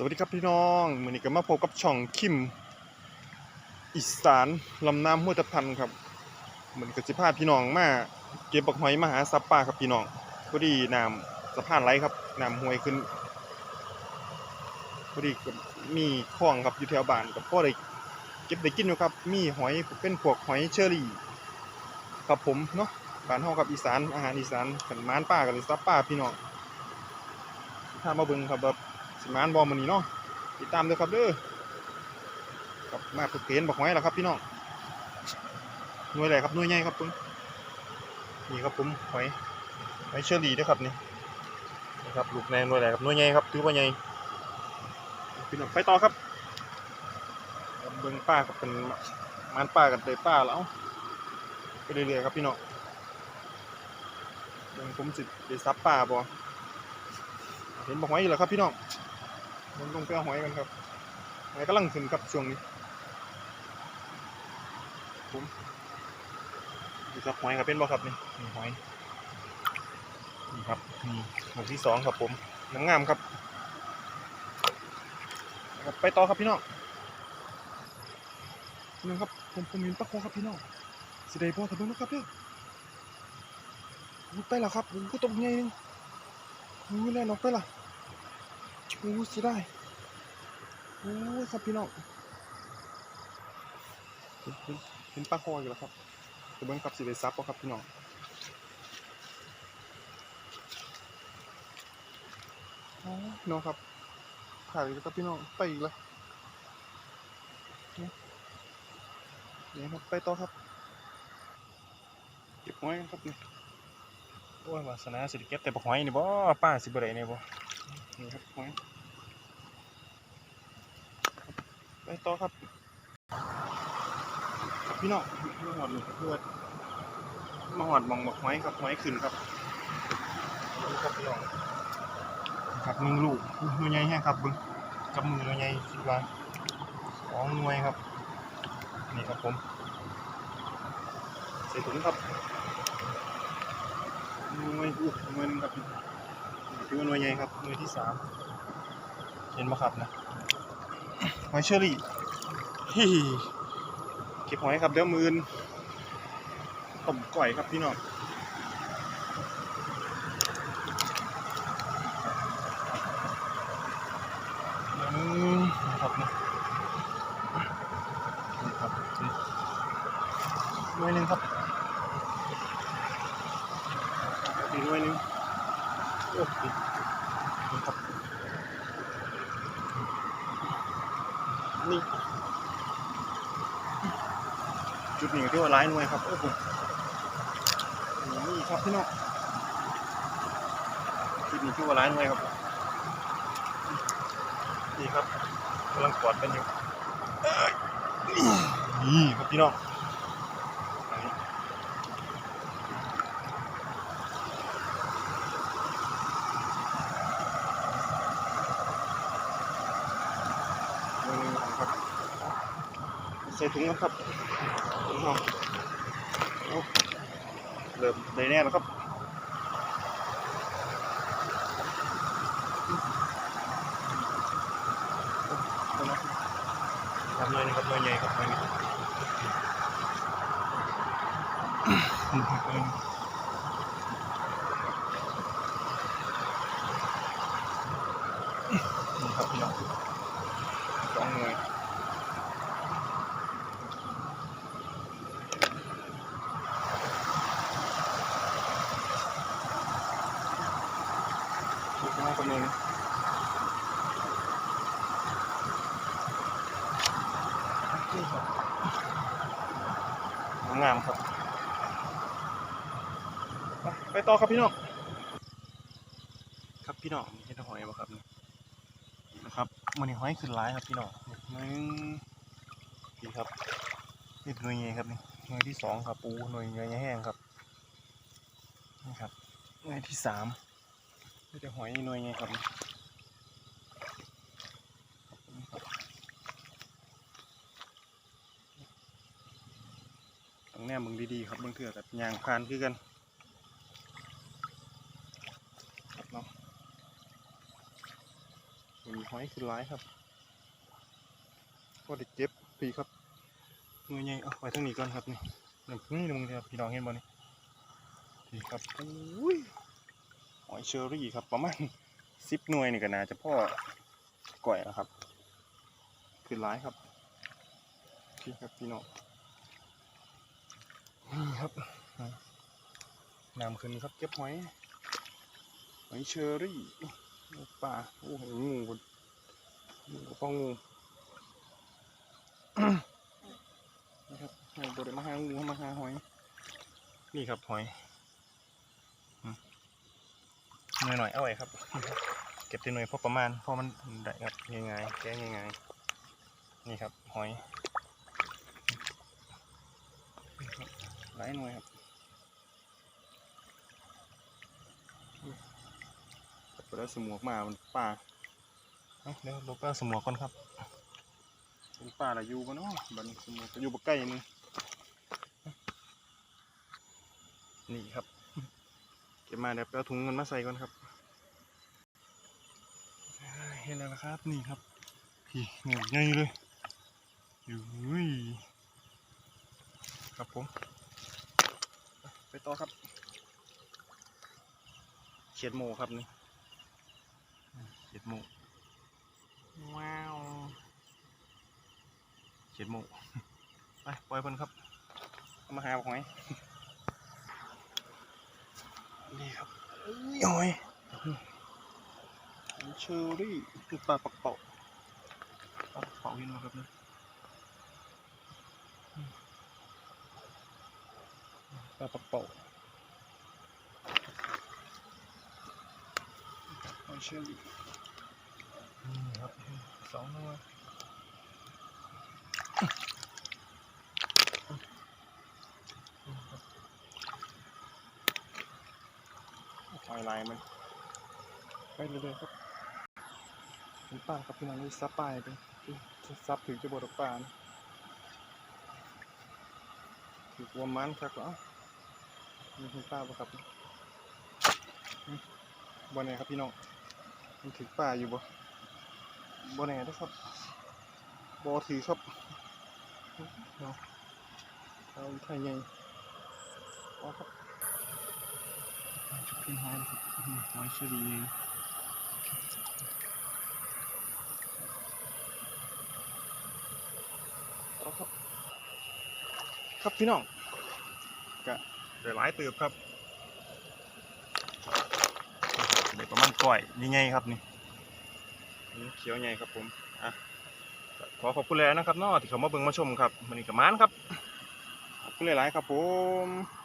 สวัสดีครับพี่น้องวันนี้ก็มาพบกับช่องคิมอีสานลำน้ำห้วยตะพันครับเหมือนกับสิพาพี่น้องมาเก็บบักหอยมาหาซับปลาครับพี่น้องพอดีน้ำสะพานไหลครับน้ำห้วยขึ้นพอดีมีคลองครับอยู่แถวบ้านกับพ่อได้เก็บได้กินอยู่ครับ มีหอยเป็นพวกหอยเชอรี่ครับผมเนาะบ้านเฮากับอีสานอาหารอีสานขันมานป้ากับซับปลาพี่น้องถ้ามาเบิ่งครับแบบ มานบอมมันนี้เนาะติดตามด้วยครับเด้อกับมาฝึกเห็นบอกไว้แล้วครับพี่น้องหน่วยอะไรครับหน่วยใหญ่ครับผมนี่ครับผมหอยหอยเชอรี่ด้วยครับนี่นี่ครับลูกแนหน่วยอะไรครับหน่วยใหญ่ครับถือว่าใหญ่พี่น้องไปต่อครับเบิ้งป้ากับเป็นมานป้ากับเตยป้าแล้วไปเรื่อยๆครับพี่น้องเบิ้งผมสิได้ซับป้าบ่เห็นบอกหอยอยู่แล้วครับพี่น้อง มันลงไปเอาหอยกันครับหอยกำลังขึ้นครับช่วงนี้ผมดูครับหอยครับเป็นบ่ครับนี่นี่หอยนี่ครับนี่หมวที่สองครับผมน้ำงามครับ ไปต่อครับพี่น้องนี่ครับผมผมเห็นปลาโคครับพี่น้องสิได้บ่ถ้าเบิ่งนะครับเด้ออุ๊ยไปแล้วครับผมก็ตกใหญ่นึงอู้แล่นออกไปล่ะอู้สิได้ โอ้ยครับพี่น้องเห็นเห็นเห็นปลาคออยู่แล้วครับจะเบิ้งกับสิได้ซับบ่ครับพี่น้องอ๋อพี่น้องครับถ่ายอีกแล้วครับพี่น้องไปอีกแล้วเนี่ยเนี่ยครับไปต่อครับเก็บหอยกันครับนี่โอ้ยวาสนาสิได้เก็บแต่บักหอยนี่บ่ป้าสิบ่ได้นี่บ่นี่ครับหอย ไปต่อครับ พี่น้องมาหอดนี่เพื่อนมาหอดมองบักหอยครับหอยขึ้นครับครับพี่น้องครับหนึ่งลูกอุ้ยหน่วยใหญ่แฮงครับเบิ่งกับมือหน่วยใหญ่คิดว่าสองหน่วยครับ นี่ครับผมใส่ถุงครับหน่วยอู้หน่วยหนึงครับถือว่าหน่วยใหญ่ครับหน่วยที่สามเห็นไหมครับนะ หอยเชอรี่ฮิเก็บหอยครับเดี๋ยวมือนต้มก่อยครับพี่น้องเดี๋ยวนึงนะครับนะนี่ครับนี่หน่วยหนึ่งครับอีกหน่วยหนึงโอ้ยนี่ครับ นี่ จุดนี้ที่ว่าร้ายหน่วยครับโอ้โหนี่ครับพี่น้องจุดนี้ที่ว่าร้ายหน่วยครับนี่ครับกำลังกอดกันอยู่นี่ครับพี่น้องหน่วยครับใส่ถุงกันครับ ถุงเอาเอาเริ่มเลยแน่แล้วครับเอาละทำหน่อยหนึงครับหน่วยใหญ่ครับหน่วยนี้นี่ครับหน่วยหนึ่งนี่ครับพี่น้องสองหน่วย ถูกมากกำเนิดนี่ครับ งามครับ ไปต่อครับพี่น้อง ครับพี่น้องเห็นหอยบ่ครับนะครับมันนี่หอยขึ้นหลายครับพี่น้องหนึ่งนี่ครับนี่หน่วยใหญ่ครับนี่หน่วยที่สองครับปูหน่วยใหญ่แห้งครับนี่ครับหน่วยที่สามนี่จะหอยหน่วยไงครับต้อง แนมมึงดีๆครับเบิ่งเถื่อกับยางพานคือกันครับเนาะมีหอยขึ้นหลายครับก็ได้เก็บพี่ครับหน่วยใหญ่เอาไว้ทางนี้ก่อนครับนี่นี่นี่มึงครับพี่น้องเห็นบ่นี่นี่ครับอุ้ยหอยเชอรี่ครับประมาณสิบหน่วยนี่ก็น่าจะพ่อก่อยแล้วครับขึ้นหลายครับพี่ครับพี่น้องนี่ครับ น้ำขึ้นครับเก็บหอยหอยเชอรี่ป่าโอ้โหงูงูกับพ่องูนะครับให้บริมาหางูมาหาหอย นี่ครับหอยหน่อยหน่อยๆเอาไว้ครับ เก็บตีหน่วยพอประมาณพอมันได้ครับง่ายๆแก้ง่ายๆนี่ครับหอยหลายหน่วยครับ ไปแล้วสมวกมา มันป่าเอ้าเดี๋ยวลบแล้วสมวกก่อนครับเป็นป่าละอยู่ปะเนาะบัดนสมมติอยู่บ่ใกล้นี่นี่ครับ เก็บมาเดี๋ยวไปเอาถุงเงินมาใส่ก่อนครับ เห็นแล้วนะครับ นี่ครับพี่หนูใหญ่เลยอยู่ยครับผม ไปต่อครับ เขียดหมูครับนี่ เขียดหมูว้าวเขียดหมูไปปล่อยเพิ่นครับเอามาหาหอยนี่ครับนี่หอยหอยเชอรี่คือปลาปักเป่าปลาปักเป่าเห็นไหมครับนี่อืมปลาปักเป่าหอยเชอรี่ นี่ครับสองหน่วยหอยลายมันไปเรื่อยๆครับเป็นป่าครับพี่น้องนี่ซับปลายไปซับถึงจะบดป่านะถือวัวมันครับเหรอมีเป็นป่าปะครับอืมบ่แน่ครับพี่น้องมันถือป่าอยู่บ่ บ่แน่นะครับบ่ถือครับเนาะเอาไทยใหญ่เอาครับขึ้นหอยนะครับหอยเชอรี่เอาครับครับพี่น้องก็ได้หลายเติบครับได้ประมาณก้อยใหญ่ๆครับนี่นี่ เขียวใหญ่ครับผมอะขอขอบคุณแล้วนะครับนอที่เขามาเบิ่งมาชมครับมันนี่กับมานครับขอบคุณหลายๆครับผม